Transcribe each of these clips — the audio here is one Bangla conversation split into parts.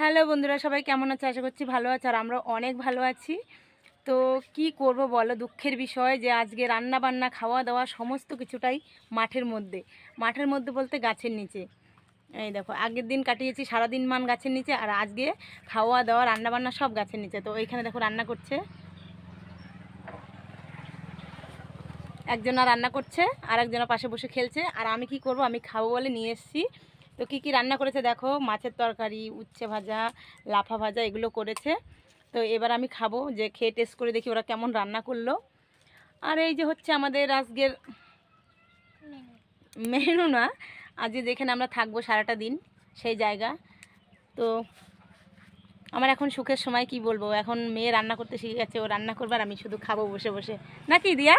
হ্যালো বন্ধুরা, সবাই কেমন আছে? আশা করছি ভালো আছে আর আমরা অনেক ভালো আছি। তো কি করব বলো? দুঃখের বিষয় যে আজকে রান্না বান্না খাওয়া দাওয়া সমস্ত কিছুটাই মাঠের মধ্যে। মাঠের মধ্যে বলতে গাছের নিচে। এই দেখো, আগের দিন কাটিয়েছি, সারাদিন মান গাছের নিচে আর আজকে খাওয়া দাওয়া রান্না বান্না সব গাছের নিচে। তো এইখানে দেখো রান্না করছে। একজনা রান্না করছে আর একজনা পাশে বসে খেলছে। আর আমি কি করব? আমি খাব বলে নিয়ে এসেছি। তো কি কি রান্না করেছে দেখো? মাছের তরকারি উচ্ছে ভাজা লাফা ভাজা এগুলো করেছে। তো এবার আমি খাব যে খেয়ে টেস্ট করে দেখি ওরা কেমন রান্না করল। আর এই যে হচ্ছে আমাদের আজকের মেনু। না আজকে যেখানে আমরা থাকব সারাটা দিন সেই জায়গা। তো আমার এখন সুখের সময় কি বলব? এখন মেয়ে রান্না করতে শিখে গেছে ও রান্না করবার আমি শুধু খাব বসে বসে। নাকি দিয়া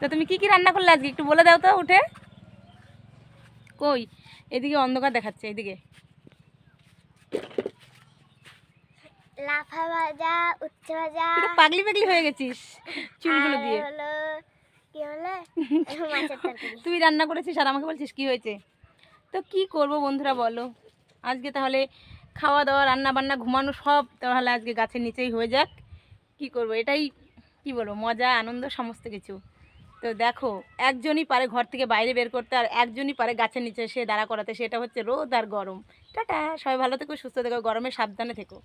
তো তুমি কি কি রান্না করলে আজকে? একটু বলে দাও তো উঠে। কই? এদিকে অন্ধকার দেখাচ্ছে এদিকে। লাফা ভাজা উচ্ছে ভাজা। পাগলি পাগলি হয়ে গেছিস চুলগুলো দিয়ে। হলো কি হলো? তুই রান্না করেছিস আর আমাকে বলছিস কি হয়েছে? তো কি করব বন্ধুরা বলো? আজকে তাহলে খাওয়া দাওয়া রান্না বান্না ঘুমানো সব তাহলে আজকে গাছের নিচেই হয়ে যাক। কি করব? এটাই কি বলব? মজা আনন্দ সমস্ত কিছু। তো দেখো, একজনই পারে ঘর থেকে বাইরে বের করতে আর একজনই পারে গাছের নিচে সে দাঁড়া করাতে। সেটা হচ্ছে রোদ আর গরম। টাটা! সবাই ভালো থেকো, সুস্থ থেকো, গরমে সাবধানে থেকো।